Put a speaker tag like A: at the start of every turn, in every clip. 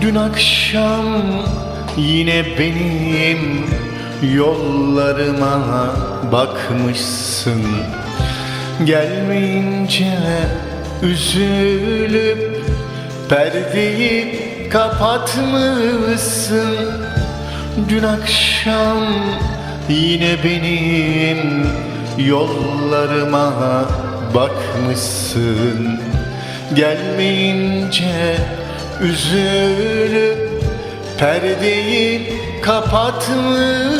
A: Dün akşam yine benim yollarıma bakmışsın. Gelmeyince üzülüp perdeyi kapatmışsın. Dün akşam yine benim yollarıma bakmışsın. Gelmeyince üzülüp perdeyi kapatmışsın.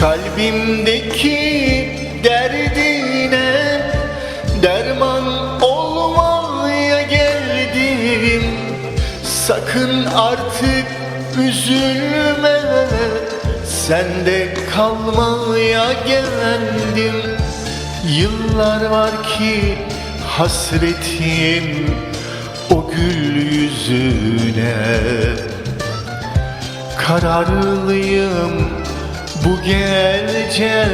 A: Kalbimdeki derdine derman olmaya geldim. Sakın artık üzülme Sende kalmaya geldim Yıllar var ki hasretim o gül yüzüne. Kararlıyım bu gece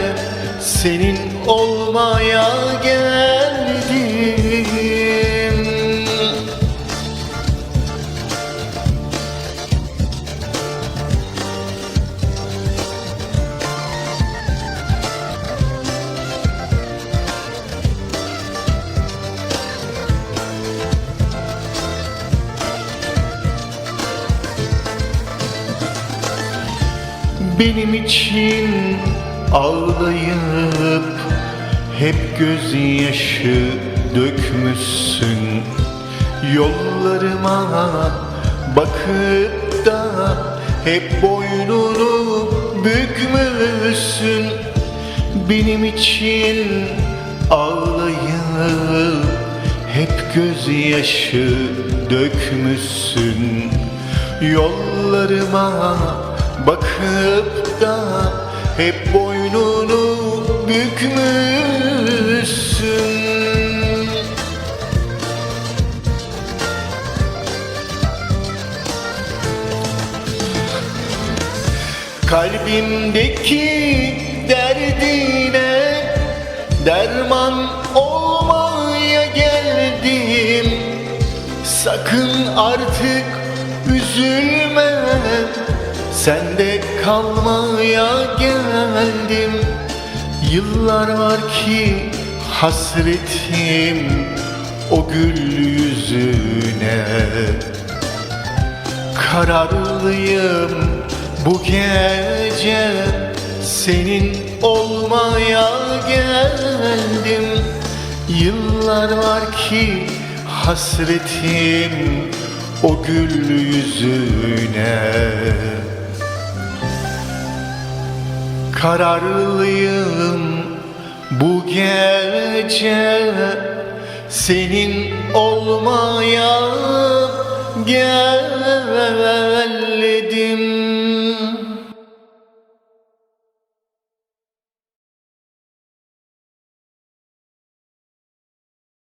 A: senin olmaya geldim Benim için ağlayıp hep gözyaşı dökmüşsün. Yollarıma bakıp da hep boynunu bükmüşsün. Benim için ağlayıp hep gözyaşı dökmüşsün. Yollarıma bakıp da hep boynunu bükmüşsün. Kalbimdeki derdine derman olmaya geldim. Sakın artık üzülme Sende kalmaya geldim. Yıllar var ki hasretim o gül yüzüne. Kararlıyım bu gece senin olmaya geldim. Yıllar var ki hasretim o gül yüzüne Kararlıyım bu gece senin olmaya geldim